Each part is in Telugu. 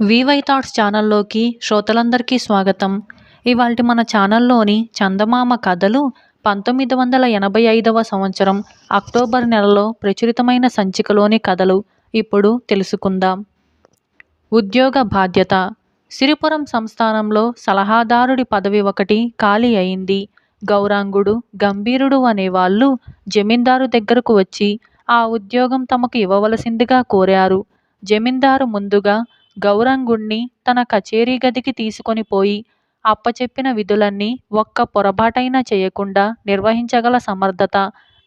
వివై థాట్స్ ఛానల్లోకి శ్రోతలందరికీ స్వాగతం. ఇవాళ మన ఛానల్లోని చందమామ కథలు పంతొమ్మిది వందల ఎనభై ఐదవ సంవత్సరం అక్టోబర్ నెలలో ప్రచురితమైన సంచికలోని కథలు. ఇప్పుడు తెలుసుకుందాం. ఉద్యోగ బాధ్యత. సిరిపురం సంస్థానంలో సలహాదారుడి పదవి ఒకటి ఖాళీ అయింది. గౌరాంగుడు గంభీరుడు అనేవాళ్ళు జమీందారు దగ్గరకు వచ్చి ఆ ఉద్యోగం తమకు ఇవ్వవలసిందిగా కోరారు. జమీందారు ముందుగా గౌరాంగుణ్ణి తన కచేరీ గదికి తీసుకొని పోయి అప్పచెప్పిన విధులన్నీ ఒక్క పొరపాటైనా చేయకుండా నిర్వహించగల సమర్థత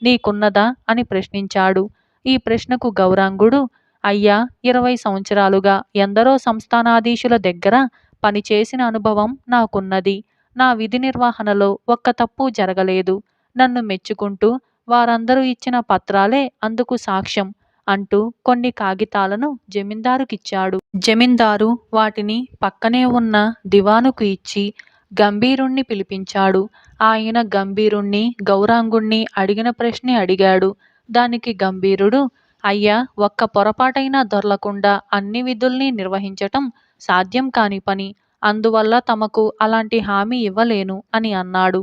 నీకున్నదా అని ప్రశ్నించాడు. ఈ ప్రశ్నకు గౌరాంగుడు అయ్యా ఇరవై సంవత్సరాలుగా ఎందరో సంస్థానాధీశుల దగ్గర పనిచేసిన అనుభవం నాకున్నది. నా విధి నిర్వహణలో ఒక్క తప్పు జరగలేదు. నన్ను మెచ్చుకుంటూ వారందరూ ఇచ్చిన పత్రాలే అందుకు సాక్ష్యం. అంటూ కొన్ని కాగితాలను జమీందారుకిచ్చాడు. జమీందారు వాటిని పక్కనే ఉన్న దివానుకు ఇచ్చి గంభీరుణ్ణి పిలిపించాడు. ఆయన గంభీరుణ్ణి గౌరాంగుణ్ణి అడిగిన ప్రశ్నే అడిగాడు. దానికి గంభీరుడు అయ్యా ఒక్క పొరపాటైనా దొరలకుండా అన్ని విధుల్ని నిర్వహించటం సాధ్యం కాని పని. అందువల్ల తమకు అలాంటి హామీ ఇవ్వలేను అని అన్నాడు.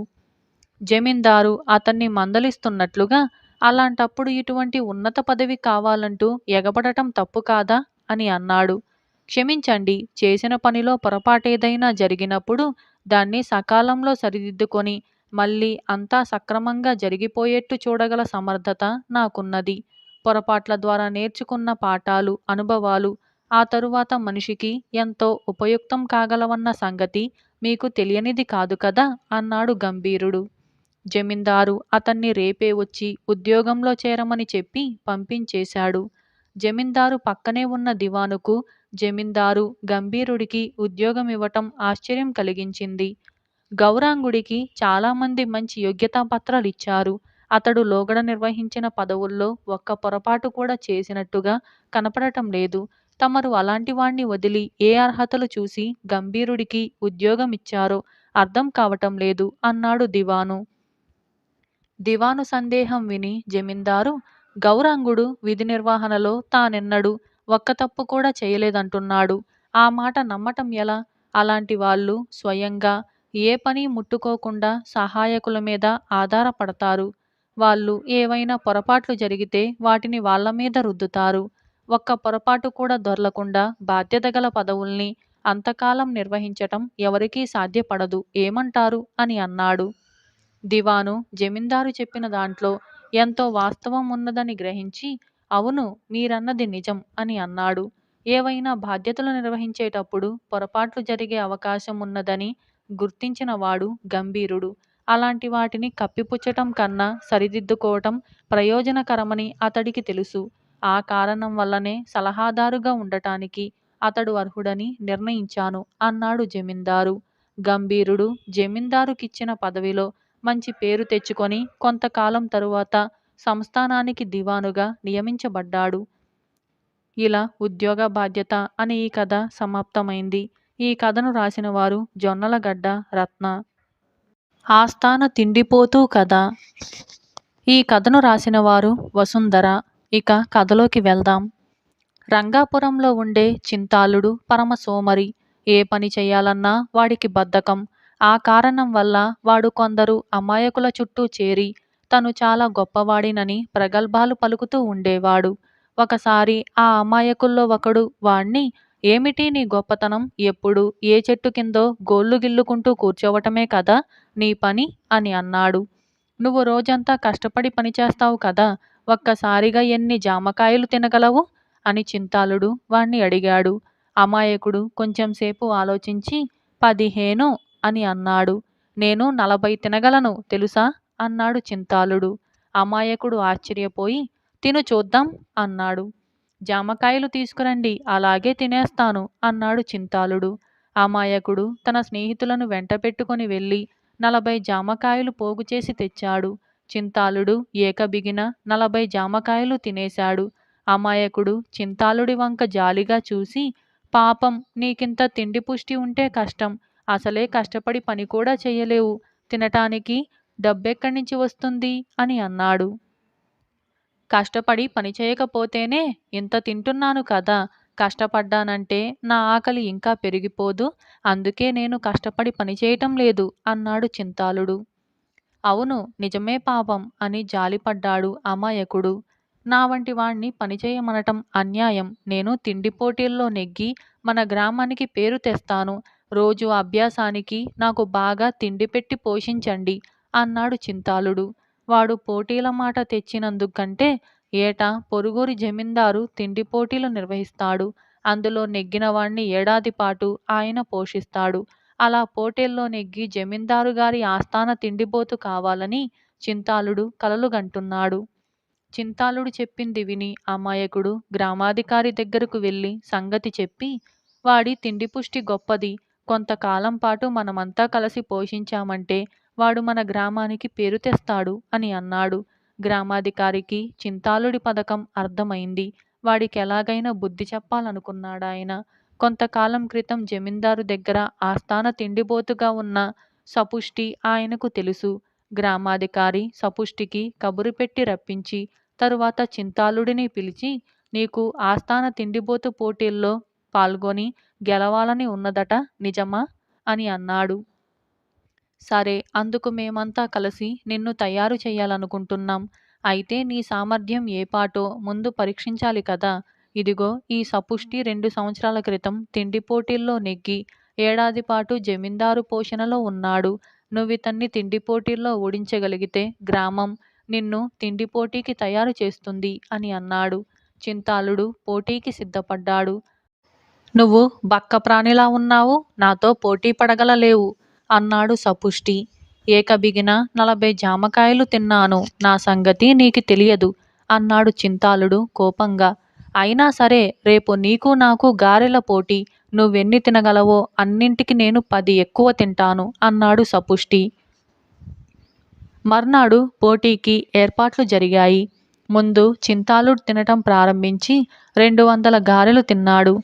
జమీందారు అతన్ని మందలిస్తున్నట్లుగా అలాంటప్పుడు ఇటువంటి ఉన్నత పదవి కావాలంటూ ఎగబడటం తప్పు కాదా? అని అన్నాడు. క్షమించండి చేసిన పనిలో పొరపాటేదైనా జరిగినప్పుడు దాన్ని సకాలంలో సరిదిద్దుకొని మళ్ళీ అంతా సక్రమంగా జరిగిపోయేట్టు చూడగల సమర్థత నాకున్నది. పొరపాట్ల ద్వారా నేర్చుకున్న పాఠాలు అనుభవాలు ఆ తరువాత మనిషికి ఎంతో ఉపయుక్తం కాగలవన్న సంగతి మీకు తెలియనిది కాదు కదా? అన్నాడు గంభీరుడు. జమీందారు అతన్ని రేపే వచ్చి ఉద్యోగంలో చేరమని చెప్పి పంపించేశాడు. జమీందారు పక్కనే ఉన్న దివానుకు జమీందారు గంభీరుడికి ఉద్యోగం ఇవ్వటం ఆశ్చర్యం కలిగించింది. గౌరాంగుడికి చాలామంది మంచి యోగ్యతా పత్రాలు ఇచ్చారు అతడు లోగడ నిర్వహించిన పదవుల్లో ఒక్క పొరపాటు కూడా చేసినట్టుగా కనపడటం లేదు. తమరు అలాంటి వాణ్ణి వదిలి ఏ అర్హతలు చూసి గంభీరుడికి ఉద్యోగం ఇచ్చారో అర్థం కావటం లేదు అన్నాడు దివాను. దివాను సందేహం విని జమీందారు గౌరాంగుడు విధి నిర్వహణలో తానెన్నడు ఒక్క తప్పు కూడా చేయలేదంటున్నాడు. ఆ మాట నమ్మటం ఎలా? అలాంటి వాళ్ళు స్వయంగా ఏ పని ముట్టుకోకుండా సహాయకుల మీద ఆధారపడతారు. వాళ్ళు ఏవైనా పొరపాట్లు జరిగితే వాటిని వాళ్ళ మీద రుద్దుతారు. ఒక్క పొరపాటు కూడా దొరలకుండా బాధ్యత గల పదవుల్ని అంతకాలం నిర్వహించటం ఎవరికీ సాధ్యపడదు. ఏమంటారు? అని అన్నాడు. దివాను జమీందారు చెప్పిన దాంట్లో ఎంతో వాస్తవం ఉన్నదని గ్రహించి అవును మీరన్నది నిజం అని అన్నాడు. ఏవైనా బాధ్యతలు నిర్వహించేటప్పుడు పొరపాట్లు జరిగే అవకాశం ఉన్నదని గుర్తించిన వాడు గంభీరుడు. అలాంటి వాటిని కప్పిపుచ్చటం కన్నా సరిదిద్దుకోవటం ప్రయోజనకరమని అతడికి తెలుసు. ఆ కారణం వల్లనే సలహాదారుగా ఉండటానికి అతడు అర్హుడని నిర్ణయించాను అన్నాడు జమీందారు. గంభీరుడు జమీందారుకిచ్చిన పదవిలో మంచి పేరు తెచ్చుకొని కొంతకాలం తరువాత సంస్థానానికి దివానుగా నియమించబడ్డాడు. ఇలా ఉద్యోగ బాధ్యత అనే ఈ కథ సమాప్తమైంది. ఈ కథను రాసిన వారు జొన్నలగడ్డ రత్న. ఆస్థాన తిండిపోతూ కథ. ఈ కథను రాసిన వారు వసుంధర. ఇక కథలోకి వెళ్దాం. రంగాపురంలో ఉండే చింతాలుడు పరమ సోమరి ఏ పని చేయాలన్నా వాడికి బద్ధకం. ఆ కారణం వల్ల వాడు కొందరు అమాయకుల చుట్టూ చేరి తను చాలా గొప్పవాడినని ప్రగల్భాలు పలుకుతూ ఉండేవాడు. ఒకసారి ఆ అమాయకుల్లో ఒకడు వాణ్ణి ఏమిటి నీ గొప్పతనం? ఎప్పుడు? ఏ చెట్టు కిందో గోళ్ళు గిల్లుకుంటూ కూర్చోవటమే కదా? నీ పని అని అన్నాడు. నువ్వు రోజంతా కష్టపడి పనిచేస్తావు కదా? ఒక్కసారిగా ఎన్ని జామకాయలు తినగలవు అని చింతాలుడు వాణ్ణి అడిగాడు. అమాయకుడు కొంచెంసేపు ఆలోచించి పదిహేను అని అన్నాడు. నేను నలభై తినగలను తెలుసా అన్నాడు చింతాలుడు. అమాయకుడు ఆశ్చర్యపోయి తిను చూద్దాం అన్నాడు. జామకాయలు తీసుకురండి అలాగే తినేస్తాను అన్నాడు చింతాలుడు. అమాయకుడు తన స్నేహితులను వెంటపెట్టుకుని వెళ్ళి నలభై జామకాయలు పోగు చేసి తెచ్చాడు చింతాలుడు ఏకబిగిన నలభై జామకాయలు తినేశాడు. అమాయకుడు చింతాలుడి వంక జాలిగా చూసి పాపం నీకింత తిండి పుష్టి ఉంటే కష్టం. అసలే కష్టపడి పని కూడా చేయలేవు తినటానికి డబ్బెక్కడి నుంచి వస్తుంది? అని అన్నాడు. కష్టపడి పని చేయకపోతేనే ఇంత తింటున్నాను కదా. కష్టపడ్డానంటే నా ఆకలి ఇంకా పెరిగిపోదు. అందుకే నేను కష్టపడి పనిచేయటం లేదు అన్నాడు చింతాలుడు. అవును నిజమే పాపం అని జాలిపడ్డాడు అమాయకుడు. నా వంటి వాణ్ణి పనిచేయమనటం అన్యాయం. నేను తిండి పోటీల్లో నెగ్గి మన గ్రామానికి పేరు తెస్తాను. రోజు అభ్యాసానికి నాకు బాగా తిండి పెట్టి పోషించండి అన్నాడు చింతాలుడు. వాడు పోటీల మాట తెచ్చినందుకంటే ఏటా పొరుగురి జమీందారు తిండి పోటీలు నిర్వహిస్తాడు. అందులో నెగ్గిన వాణ్ణి ఏడాది పాటు ఆయన పోషిస్తాడు. అలా పోటీల్లో నెగ్గి జమీందారు గారి ఆస్థాన తిండిపోతు కావాలని చింతాలుడు కలలుగంటున్నాడు చింతాలుడు చెప్పింది విని అమాయకుడు గ్రామాధికారి దగ్గరకు వెళ్ళి సంగతి చెప్పి వాడి తిండి పుష్టి గొప్పది కొంతకాలం పాటు మనమంతా కలిసి పోషించామంటే వాడు మన గ్రామానికి పేరు తెస్తాడు అని అన్నాడు. గ్రామాధికారికి చింతాలుడి పథకం అర్థమైంది. వాడికి ఎలాగైనా బుద్ధి చెప్పాలనుకున్నాడాయన. కొంతకాలం క్రితం జమీందారు దగ్గర ఆస్థాన తిండిబోతుగా ఉన్న సపుష్టి ఆయనకు తెలుసు. గ్రామాధికారి సపుష్టికి కబురు పెట్టి రప్పించి తరువాత చింతాలుడిని పిలిచి నీకు ఆస్థాన తిండిబోతు పోటీల్లో పాల్గొని గెలవాలని ఉన్నదట నిజమా? అని అన్నాడు. సరే అందుకు మేమంతా కలిసి నిన్ను తయారు చేయాలనుకుంటున్నాం అయితే నీ సామర్థ్యం ఏ పాటో ముందు పరీక్షించాలి కదా. ఇదిగో ఈ సపుష్టి రెండు సంవత్సరాల క్రితం తిండి పోటీల్లో నెగ్గి ఏడాది పాటు జమీందారు పోషణలో ఉన్నాడు. నువ్వితన్ని తిండి పోటీల్లో ఓడించగలిగితే గ్రామం నిన్ను తిండి పోటీకి తయారు చేస్తుంది అని అన్నాడు. చింతాలుడు పోటీకి సిద్ధపడ్డాడు. నువ్వు బక్క ప్రాణిలా ఉన్నావు నాతో పోటీ పడగలలేవు అన్నాడు సపుష్టి. ఏకబిగిన నలభై జామకాయలు తిన్నాను నా సంగతి నీకు తెలియదు అన్నాడు చింతాలుడు కోపంగా. అయినా సరే రేపు నీకు నాకు గారెల పోటీ నువ్వెన్ని తినగలవో అన్నింటికి నేను పది ఎక్కువ తింటాను అన్నాడు సపుష్టి. మర్నాడు పోటీకి ఏర్పాట్లు జరిగాయి. ముందు చింతాలుడు తినటం ప్రారంభించి రెండు వందల గారెలు తిన్నాడు.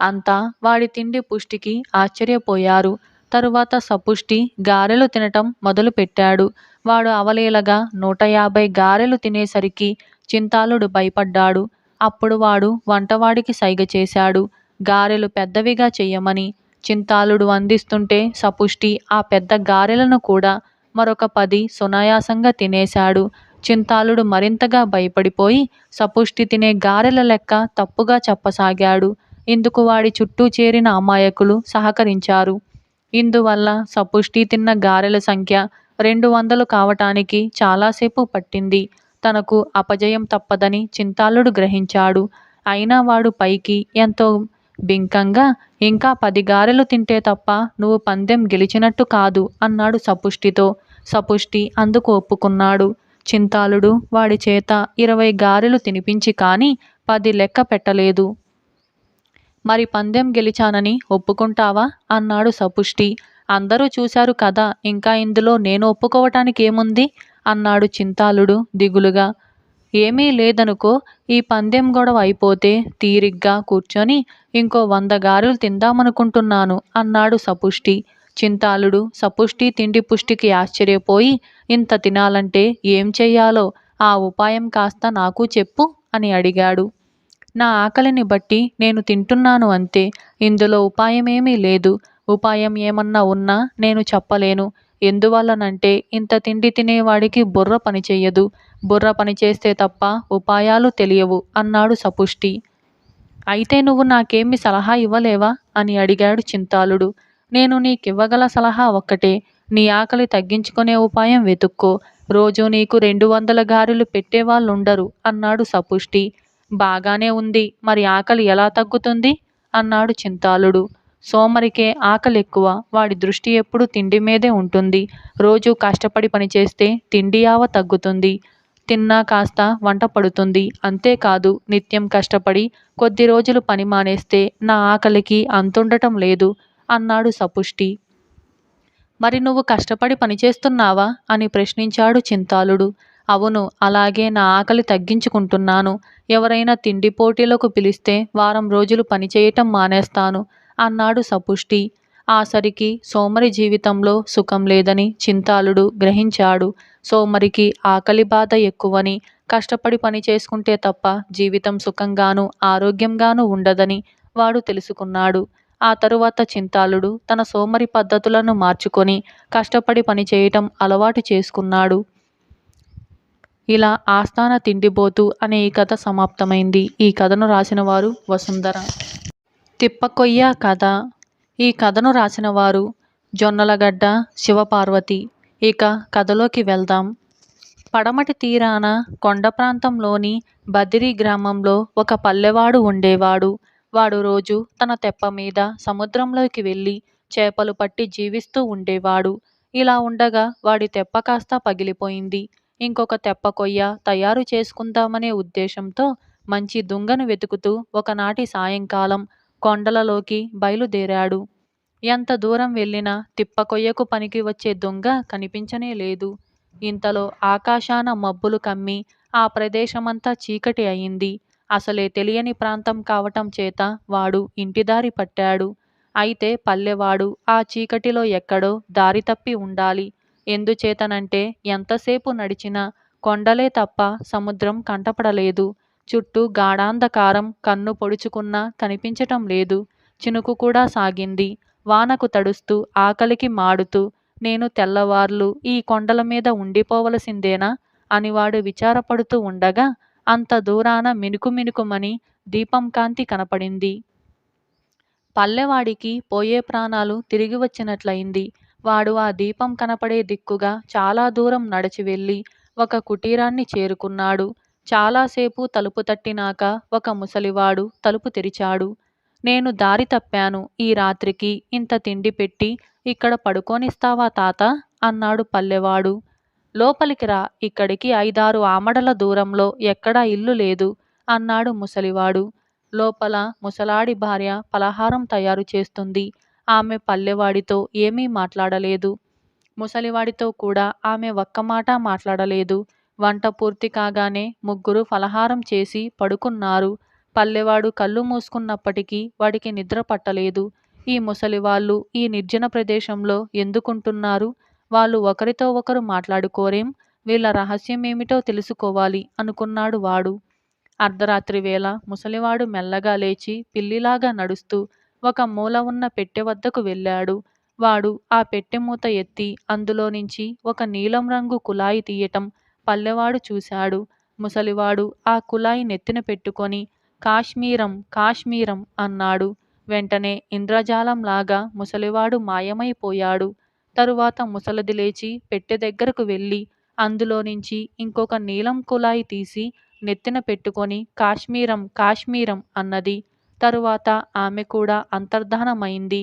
అంతా వాడి తిండి పుష్టికి ఆశ్చర్యపోయారు. తరువాత సపుష్టి గారెలు తినటం మొదలుపెట్టాడు. వాడు అవలేలగా నూట యాభై గారెలు తినేసరికి చింతాలుడు భయపడ్డాడు. అప్పుడు వాడు వంటవాడికి సైగ చేశాడు. గారెలు పెద్దవిగా చెయ్యమని చింతాలుడు అందిస్తుంటే సపుష్టి ఆ పెద్ద గారెలను కూడా మరొక పది సునాయాసంగా తినేశాడు. చింతాలుడు మరింతగా భయపడిపోయి సపుష్టి తినే గారెల లెక్క తప్పుగా చెప్పసాగాడు. ఇందుకు వాడి చుట్టూ చేరిన అమాయకులు సహకరించారు. ఇందువల్ల సపుష్టి తిన్న గారెల సంఖ్య రెండు వందలు కావటానికి చాలాసేపు పట్టింది. తనకు అపజయం తప్పదని చింతాలుడు గ్రహించాడు. అయినా వాడు పైకి ఎంతో బింకంగా ఇంకా పది గారెలు తింటే తప్ప నువ్వు పందెం గెలిచినట్టు కాదు అన్నాడు సపుష్టితో. సపుష్టి అందుకు ఒప్పుకున్నాడు. చింతాలుడు వాడి చేత ఇరవై గారెలు తినిపించి కానీ పది లెక్క పెట్టలేదు. మరి పందెం గెలిచానని ఒప్పుకుంటావా? అన్నాడు సపుష్టి. అందరూ చూశారు కదా ఇంకా ఇందులో నేను ఒప్పుకోవటానికి ఏముంది అన్నాడు చింతాలుడు దిగులుగా. ఏమీ లేదనుకో ఈ పందెం గొడవ అయిపోతే తీరిగ్గా కూర్చొని ఇంకో వంద గారెలు తిందామనుకుంటున్నాను అన్నాడు సపుష్టి. చింతాలుడు సపుష్టి తిండి పుష్టికి ఆశ్చర్యపోయి ఇంత తినాలంటే ఏం చెయ్యాలో? ఆ ఉపాయం కాస్త నాకు చెప్పు అని అడిగాడు. నా ఆకలిని బట్టి నేను తింటున్నాను అంతే. ఇందులో ఉపాయమేమీ లేదు. ఉపాయం ఏమన్నా ఉన్నా నేను చెప్పలేను. ఎందువల్లనంటే ఇంత తిండి తినేవాడికి బుర్ర పనిచేయదు బుర్ర పనిచేస్తే తప్ప ఉపాయాలు తెలియవు అన్నాడు సపుష్టి. అయితే నువ్వు నాకేమి సలహా ఇవ్వలేవా? అని అడిగాడు చింతాలుడు. నేను నీకివ్వగల సలహా ఒక్కటే. నీ ఆకలి తగ్గించుకునే ఉపాయం వెతుక్కో. రోజు నీకు రెండు వందల గారెలు పెట్టేవాళ్ళుండరు అన్నాడు సపుష్టి. బాగానే ఉంది. మరి ఆకలి ఎలా తగ్గుతుంది? అన్నాడు చింతాలుడు. సోమరికే ఆకలి ఎక్కువ. వాడి దృష్టి ఎప్పుడు తిండి మీదే ఉంటుంది. రోజు కష్టపడి పనిచేస్తే తిండి ఆవ తగ్గుతుంది. తిన్నా కాస్త వంట పడుతుంది. అంతేకాదు నిత్యం కష్టపడి కొద్ది రోజులు పని మానేస్తే నా ఆకలికి అంతుండటం లేదు అన్నాడు సపుష్టి. మరి నువ్వు కష్టపడి పనిచేస్తున్నావా అని ప్రశ్నించాడు చింతాలుడు. అవును అలాగే నా ఆకలి తగ్గించుకుంటున్నాను. ఎవరైనా తిండి పోటీలకు పిలిస్తే వారం రోజులు పనిచేయటం మానేస్తాను అన్నాడు సపుష్టి. ఆసరికి సోమరి జీవితంలో సుఖం లేదని చింతాలుడు గ్రహించాడు. సోమరికి ఆకలి బాధ ఎక్కువని కష్టపడి పని చేసుకుంటే తప్ప జీవితం సుఖంగాను ఆరోగ్యంగాను ఉండదని వాడు తెలుసుకున్నాడు. ఆ తరువాత చింతాలుడు తన సోమరి పద్ధతులను మార్చుకొని కష్టపడి పని చేయటం అలవాటు చేసుకున్నాడు. ఇలా ఆస్థాన తిండిబోతు అనే ఈ కథ సమాప్తమైంది. ఈ కథను రాసిన వారు వసుంధర. తిప్పకొయ్య కథ. ఈ కథను రాసిన వారు జొన్నలగడ్డ శివపార్వతి. ఇక కథలోకి వెళ్దాం. పడమటి తీరాన కొండ ప్రాంతంలోని బదిరి గ్రామంలో ఒక పల్లెవాడు ఉండేవాడు. వాడు రోజు తన తెప్ప మీద సముద్రంలోకి వెళ్ళి చేపలు పట్టి జీవిస్తూ ఉండేవాడు. ఇలా ఉండగా వాడి తెప్ప కాస్త పగిలిపోయింది. ఇంకొక తెప్ప కొయ్య తయారు చేసుకుందామనే ఉద్దేశంతో మంచి దుంగను వెతుకుతూ ఒకనాటి సాయంకాలం కొండలలోకి బయలుదేరాడు. ఎంత దూరం వెళ్ళినా తిప్ప కొయ్యకు పనికి వచ్చే దొంగ కనిపించనే లేదు. ఇంతలో ఆకాశాన మబ్బులు కమ్మి ఆ ప్రదేశమంతా చీకటి అయింది. అసలే తెలియని ప్రాంతం కావటం చేత వాడు ఇంటిదారి పట్టాడు. అయితే పల్లెవాడు ఆ చీకటిలో ఎక్కడో దారి తప్పి ఉండాలి. ఎందుచేతనంటే ఎంతసేపు నడిచినా కొండలే తప్ప సముద్రం కంటపడలేదు. చుట్టూ గాఢాంధకారం కన్ను పొడుచుకున్నా కనిపించటం లేదు. చినుకు కూడా సాగింది. వానకు తడుస్తూ ఆకలికి మాడుతూ నేను తెల్లవార్లు ఈ కొండల మీద ఉండిపోవలసిందేనా? అని వాడు విచారపడుతూ ఉండగా అంత దూరాన మినుకు మినుకుమని దీపం కాంతి కనపడింది. పల్లెవాడికి పోయే ప్రాణాలు తిరిగి వచ్చినట్లయింది. వాడు ఆ దీపం కనపడే దిక్కుగా చాలా దూరం నడిచి వెళ్ళి ఒక కుటీరాన్ని చేరుకున్నాడు. చాలాసేపు తలుపు తట్టినాక ఒక ముసలివాడు తలుపు తెరిచాడు. నేను దారి తప్పాను. ఈ రాత్రికి ఇంత తిండి పెట్టి ఇక్కడ పడుకోనిస్తావా తాత అన్నాడు పల్లెవాడు. లోపలికి రా. ఇక్కడికి ఐదారు ఆమడల దూరంలో ఎక్కడా ఇల్లు లేదు అన్నాడు ముసలివాడు. లోపల ముసలాడి భార్య పలహారం తయారు చేస్తుంది. ఆమె పల్లెవాడితో ఏమీ మాట్లాడలేదు. ముసలివాడితో కూడా ఆమె ఒక్క మాట మాట్లాడలేదు. వంట పూర్తి కాగానే ముగ్గురు ఫలహారం చేసి పడుకున్నారు. పల్లెవాడు కళ్ళు మూసుకున్నప్పటికీ వాడికి నిద్ర పట్టలేదు. ఈ ముసలివాళ్ళు ఈ నిర్జన ప్రదేశంలో ఎందుకుంటున్నారు? వాళ్ళు ఒకరితో ఒకరు మాట్లాడుకోరేం? వీళ్ళ రహస్యం ఏమిటో తెలుసుకోవాలి అనుకున్నాడు వాడు. అర్ధరాత్రి వేళ ముసలివాడు మెల్లగా లేచి పిల్లిలాగా నడుస్తూ ఒక మూల ఉన్న పెట్టె వద్దకు వెళ్ళాడు. వాడు ఆ పెట్టె మూత ఎత్తి అందులో నుంచి ఒక నీలం రంగు కుళాయి తీయటం పల్లెవాడు చూశాడు. ముసలివాడు ఆ కుళాయి నెత్తిన పెట్టుకొని కాశ్మీరం కాశ్మీరం అన్నాడు. వెంటనే ఇంద్రజాలంలాగా ముసలివాడు మాయమైపోయాడు. తరువాత ముసలది లేచి పెట్టె దగ్గరకు వెళ్ళి అందులో నుంచి ఇంకొక నీలం కుళాయి తీసి నెత్తిన పెట్టుకొని కాశ్మీరం కాశ్మీరం అన్నది తరువాత ఆమె కూడా అంతర్ధానమైంది.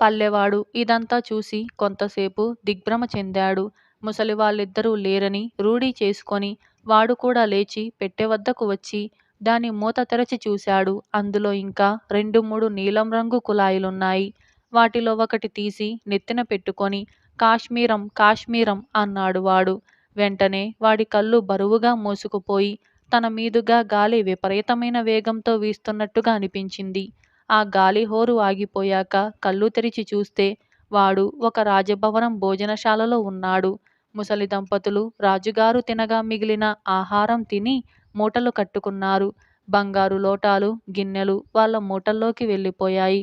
పల్లెవాడు ఇదంతా చూసి కొంతసేపు దిగ్భ్రమ చెందాడు. ముసలి వాళ్ళిద్దరూ లేరని రూఢీ చేసుకొని వాడు కూడా లేచి పెట్టె వద్దకు వచ్చి దాని మూత తెరచి చూశాడు. అందులో ఇంకా రెండు మూడు నీలం రంగు కులాయిలున్నాయి వాటిలో ఒకటి తీసి నెత్తిన పెట్టుకొని కాశ్మీరం కాశ్మీరం అన్నాడు వాడు. వెంటనే వాడి కళ్ళు బరువుగా మూసుకుపోయి తన మీదుగా గాలి విపరీతమైన వేగంతో వీస్తున్నట్టుగా అనిపించింది. ఆ గాలి హోరు ఆగిపోయాక కళ్ళు తెరిచి చూస్తే వాడు ఒక రాజభవనం భోజనశాలలో ఉన్నాడు. ముసలి దంపతులు రాజుగారు తినగా మిగిలిన ఆహారం తిని మూటలు కట్టుకున్నారు. బంగారు లోటాలు గిన్నెలు వాళ్ళ మూటల్లోకి వెళ్ళిపోయాయి.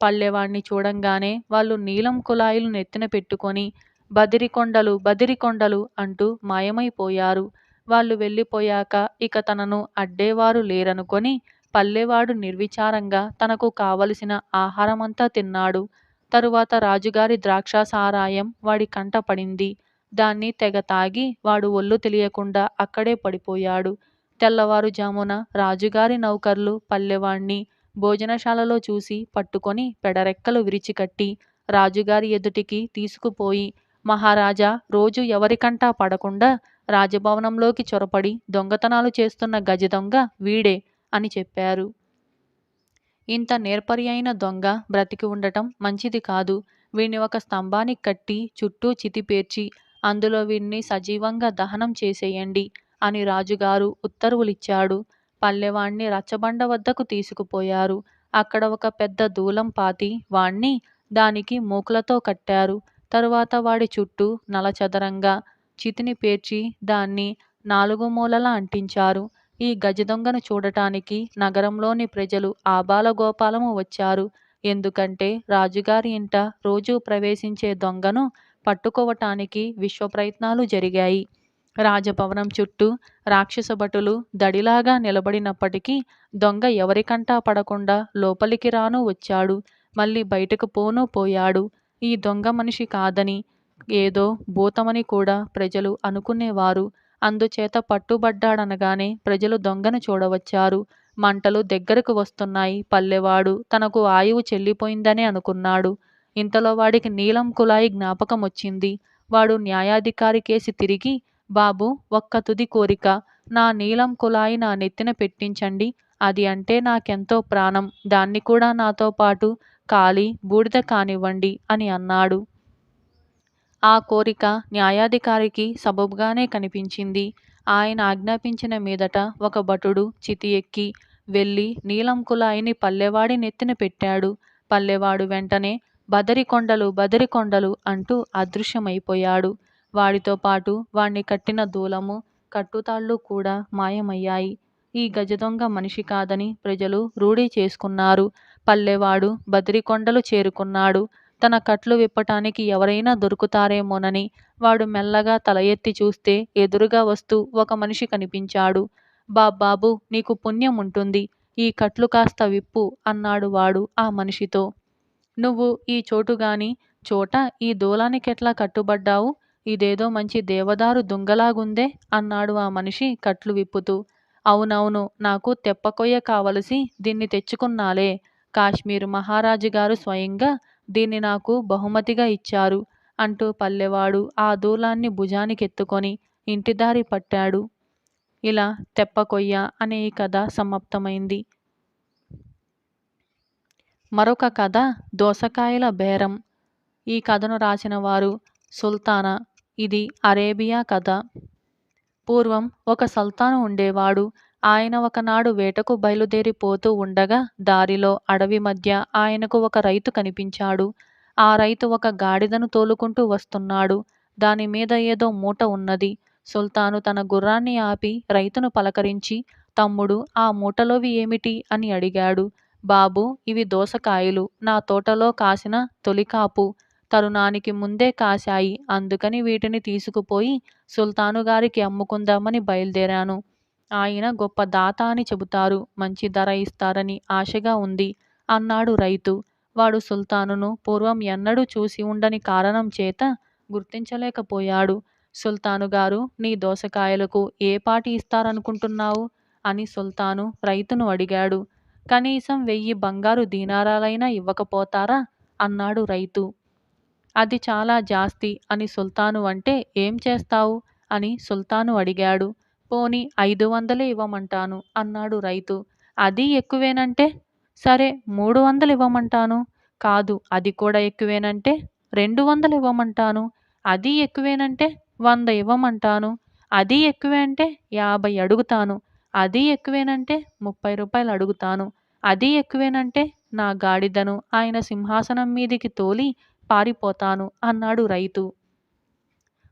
పల్లెవాణ్ణి చూడంగానే వాళ్ళు నీలం కులాయిలు నెత్తిన పెట్టుకొని బదిరికొండలు బదిరికొండలు అంటూ మాయమైపోయారు. వాళ్ళు వెళ్ళిపోయాక ఇక తనను అడ్డేవారు లేరనుకొని పల్లెవాడు నిర్విచారంగా తనకు కావలసిన ఆహారమంతా తిన్నాడు. తరువాత రాజుగారి ద్రాక్ష సారాయం వాడి కంట పడింది. దాన్ని తెగ తాగి వాడు ఒళ్ళు తెలియకుండా అక్కడే పడిపోయాడు. తెల్లవారుజామున రాజుగారి నౌకర్లు పల్లెవాణ్ణి భోజనశాలలో చూసి పట్టుకొని పెడరెక్కలు విరిచికట్టి రాజుగారి ఎదుటికి తీసుకుపోయి మహారాజా రోజు ఎవరికంటా పడకుండా రాజభవనంలోకి చొరపడి దొంగతనాలు చేస్తున్న గజ దొంగ వీడే అని చెప్పారు. ఇంత నేర్పరి అయిన దొంగ బ్రతికి ఉండటం మంచిది కాదు. వీణ్ణి ఒక స్తంభానికి కట్టి చుట్టూ చితిపేర్చి అందులో వీణ్ణి సజీవంగా దహనం చేసేయండి అని రాజుగారు ఉత్తర్వులిచ్చాడు. పల్లెవాణ్ణి రచ్చబండ వద్దకు తీసుకుపోయారు. అక్కడ ఒక పెద్ద దూలం పాతి వాణ్ణి దానికి మూకులతో కట్టారు. తరువాత వాడి చుట్టూ నలచదరంగా చితిని పేర్చి దాన్ని నాలుగు మూలలా అంటించారు. ఈ గజదొంగను చూడటానికి నగరంలోని ప్రజలు ఆబాలగోపాలము వచ్చారు. ఎందుకంటే రాజుగారి ఇంట రోజూ ప్రవేశించే దొంగను పట్టుకోవటానికి విశ్వ ప్రయత్నాలు జరిగాయి. రాజభవనం చుట్టూ రాక్షస భటులు దడిలాగా నిలబడినప్పటికీ దొంగ ఎవరికంటా పడకుండా లోపలికి రాను వచ్చాడు. మళ్ళీ బయటకు పోను పోయాడు. ఈ దొంగ మనిషి కాదని ఏదో భూతమని కూడా ప్రజలు అనుకునేవారు. అందుచేత పట్టుబడ్డాడనగానే ప్రజలు దొంగను చూడవచ్చారు. మంటలు దగ్గరకు వస్తున్నాయి. పల్లెవాడు తనకు ఆయువు చెల్లిపోయిందనే అనుకున్నాడు. ఇంతలో వాడికి నీలం కులాయి జ్ఞాపకం వచ్చింది వాడు న్యాయాధికారి కేసి తిరిగి బాబు ఒక్క తుది కోరిక. నా నీలం కులాయి నా నెత్తిన పెట్టించండి. అది అంటే నాకెంతో ప్రాణం. దాన్ని కూడా నాతో పాటు కాలి బూడిద కానివ్వండి అని అన్నాడు. ఆ కోరిక న్యాయాధికారికి సబబుగానే కనిపించింది. ఆయన ఆజ్ఞాపించిన మీదట ఒక భటుడు చితి ఎక్కి వెళ్ళి నీలం కులాయిని పల్లెవాడి నెత్తిన పెట్టాడు. పల్లెవాడు వెంటనే బదరికొండలు బదరికొండలు అంటూ అదృశ్యమైపోయాడు. వాడితో పాటు వాణ్ణి కట్టిన దూలము కట్టుతాళ్ళు కూడా మాయమయ్యాయి. ఈ గజదొంగ మనిషి కాదని ప్రజలు రూఢీ చేసుకున్నారు. పల్లెవాడు బదిరికొండలు చేరుకున్నాడు. తన కట్లు విప్పటానికి ఎవరైనా దొరుకుతారేమోనని వాడు మెల్లగా తల ఎత్తి చూస్తే ఎదురుగా వస్తూ ఒక మనిషి కనిపించాడు. బాబాబు నీకు పుణ్యం ఉంటుంది. ఈ కట్లు కాస్త విప్పు అన్నాడు వాడు ఆ మనిషితో. నువ్వు ఈ చోటుగాని చోట ఈ దూలానికెట్లా కట్టుబడ్డావు? ఇదేదో మంచి దేవదారు దుంగలాగుందే అన్నాడు ఆ మనిషి కట్లు విప్పుతూ. అవునవును నాకు తెప్పకొయ్య కావలసి దీన్ని తెచ్చుకున్నాలే. కాశ్మీర్ మహారాజు గారు స్వయంగా దీన్ని నాకు బహుమతిగా ఇచ్చారు అంటూ పల్లెవాడు ఆ దూలాన్ని భుజానికెత్తుకొని ఇంటిదారి పట్టాడు. ఇలా తెప్పకొయ్య అనే ఈ కథ సమాప్తమైంది. మరొక కథ దోసకాయల బేరం. ఈ కథను రాసిన వారు సుల్తానా. ఇది అరేబియా కథ. పూర్వం ఒక సల్తాను ఉండేవాడు. ఆయన ఒకనాడు వేటకు బయలుదేరిపోతూ ఉండగా దారిలో అడవి మధ్య ఆయనకు ఒక రైతు కనిపించాడు. ఆ రైతు ఒక గాడిదను తోలుకుంటూ వస్తున్నాడు. దాని మీద ఏదో మూట ఉన్నది. సుల్తాను తన గుర్రాన్ని ఆపి రైతును పలకరించి తమ్ముడు ఆ మూటలోవి ఏమిటి? అని అడిగాడు. బాబు ఇవి దోసకాయలు. నా తోటలో కాసిన తొలికాపు తరుణానికి ముందే కాశాయి. అందుకని వీటిని తీసుకుపోయి సుల్తాను గారికి అమ్ముకుందామని బయలుదేరాను. ఆయన గొప్ప దాత అని చెబుతారు మంచి ధర ఇస్తారని ఆశగా ఉంది. అన్నాడు రైతు. వాడు సుల్తానును పూర్వం ఎన్నడూ చూసి ఉండని కారణం చేత గుర్తించలేకపోయాడు. సుల్తాను గారు నీ దోసకాయలకు ఏ పాటి ఇస్తారనుకుంటున్నావు? అని సుల్తాను రైతును అడిగాడు. కనీసం వెయ్యి బంగారు దీనారాలైనా ఇవ్వకపోతారా? అన్నాడు రైతు. అది చాలా జాస్తి అని సుల్తాను అంటే ఏం చేస్తావు? అని సుల్తాను అడిగాడు. పోని ఐదు వందలే ఇవ్వమంటాను అన్నాడు రైతు. అది ఎక్కువేనంటే? సరే మూడు వందలు ఇవ్వమంటాను. కాదు అది కూడా ఎక్కువేనంటే? రెండు వందలు ఇవ్వమంటాను. అది ఎక్కువేనంటే? వంద ఇవ్వమంటాను. అది ఎక్కువే అంటే యాభై అడుగుతాను. అది ఎక్కువేనంటే? ముప్పై రూపాయలు అడుగుతాను. అది ఎక్కువేనంటే? నా గాడిదను ఆయన సింహాసనం మీదికి తోలి పారిపోతాను అన్నాడు రైతు.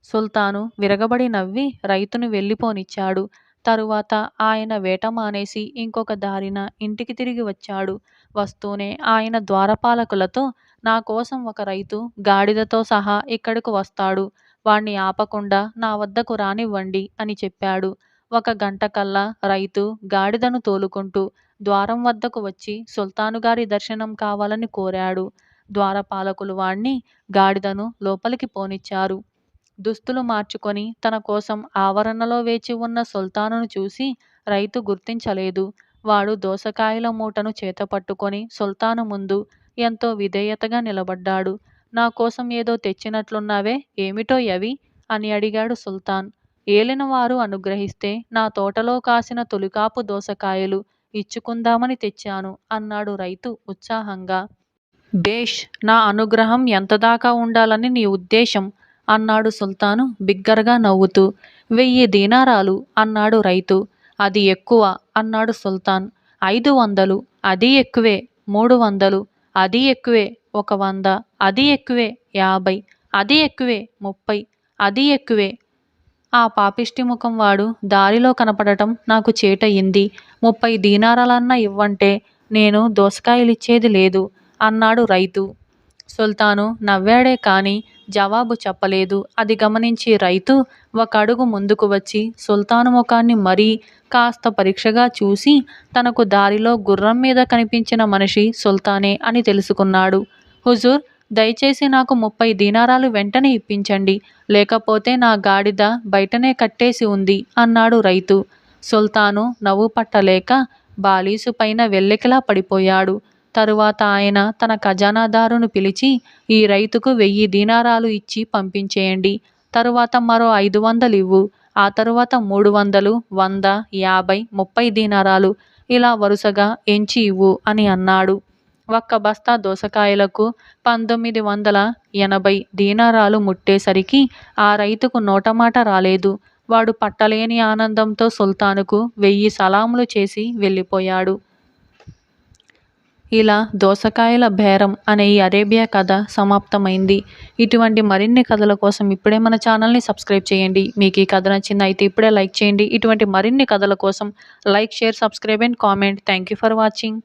సుల్తాను విరగబడి నవ్వి రైతును వెళ్ళిపోనిచ్చాడు. తరువాత ఆయన వేట మానేసి ఇంకొక దారిన ఇంటికి తిరిగి వచ్చాడు. వస్తూనే ఆయన ద్వారపాలకులతో నా కోసం ఒక రైతు గాడిదతో సహా ఇక్కడకు వస్తాడు. వాణ్ణి ఆపకుండా నా వద్దకు రానివ్వండి అని చెప్పాడు. ఒక గంట కల్లా రైతు గాడిదను తోలుకుంటూ ద్వారం వద్దకు వచ్చి సుల్తాను గారి దర్శనం కావాలని కోరాడు. ద్వారపాలకులు వాణ్ణి గాడిదను లోపలికి పోనిచ్చారు. దుస్తులు మార్చుకొని తన కోసం ఆవరణలో వేచి ఉన్న సుల్తానును చూసి రైతు గుర్తించలేదు. వాడు దోసకాయల మూటను చేతపట్టుకొని సుల్తాను ముందు ఎంతో విధేయతగా నిలబడ్డాడు. నా కోసం ఏదో తెచ్చినట్లున్నావే ఏమిటో అవి అని అడిగాడు సుల్తాన్. ఏలినవారు అనుగ్రహిస్తే నా తోటలో కాసిన తొలికాపు దోసకాయలు ఇచ్చుకుందామని తెచ్చాను అన్నాడు రైతు ఉత్సాహంగా. బేష్ నా అనుగ్రహం ఎంతదాకా ఉండాలని నీ ఉద్దేశం? అన్నాడు సుల్తాను బిగ్గరగా నవ్వుతూ. వెయ్యి దీనారాలు అన్నాడు రైతు. అది ఎక్కువ అన్నాడు సుల్తాన్. ఐదు వందలు అది ఎక్కువే మూడు వందలు. అది ఎక్కువే ఒక వంద. అది ఎక్కువే యాభై. అది ఎక్కువే ముప్పై. అది ఎక్కువే. ఆ పాపిష్టి ముఖం వాడు దారిలో కనపడటం నాకు చేటయింది. ముప్పై దీనారాలన్నా ఇవ్వంటే నేను దోసకాయలిచ్చేది లేదు అన్నాడు రైతు. సుల్తాను నవ్వాడే కానీ జవాబు చెప్పలేదు. అది గమనించి రైతు ఒక అడుగు ముందుకు వచ్చి సుల్తాను ముఖాన్ని మరీ కాస్త పరీక్షగా చూసి తనకు దారిలో గుర్రం మీద కనిపించిన మనిషి సుల్తానే అని తెలుసుకున్నాడు. హుజూర్ దయచేసి నాకు ముప్పై దీనారాలు వెంటనే ఇప్పించండి. లేకపోతే నా గాడిద బయటనే కట్టేసి ఉంది అన్నాడు రైతు. సుల్తాను నవ్వు పట్టలేక బాలీసు పైన వెల్లెకిలా పడిపోయాడు. తరువాత ఆయన తన ఖజానాదారును పిలిచి ఈ రైతుకు వెయ్యి దీనారాలు ఇచ్చి పంపించేయండి. తరువాత మరో ఐదు వందలు ఇవ్వు. ఆ తరువాత మూడు వందలు వంద యాభై ముప్పై దీనారాలు. ఇలా వరుసగా ఎంచి ఇవ్వు అని అన్నాడు. ఒక్క బస్తా దోసకాయలకు పంతొమ్మిది వందల ఎనభై దీనారాలు ముట్టేసరికి ఆ రైతుకు నోటమాట రాలేదు. వాడు పట్టలేని ఆనందంతో సుల్తానుకు వెయ్యి సలాములు చేసి వెళ్ళిపోయాడు. ఇలా దోసకాయల బేరం అనే ఈ అరేబియా కథ సమాప్తమైంది. ఇటువంటి మరిన్ని కథల కోసం ఇప్పుడే మన ఛానల్ని సబ్స్క్రైబ్ చేయండి. మీకు ఈ కథ నచ్చింది అయితే ఇప్పుడే లైక్ చేయండి. ఇటువంటి మరిన్ని కథల కోసం like share subscribe and comment. Thank you for watching.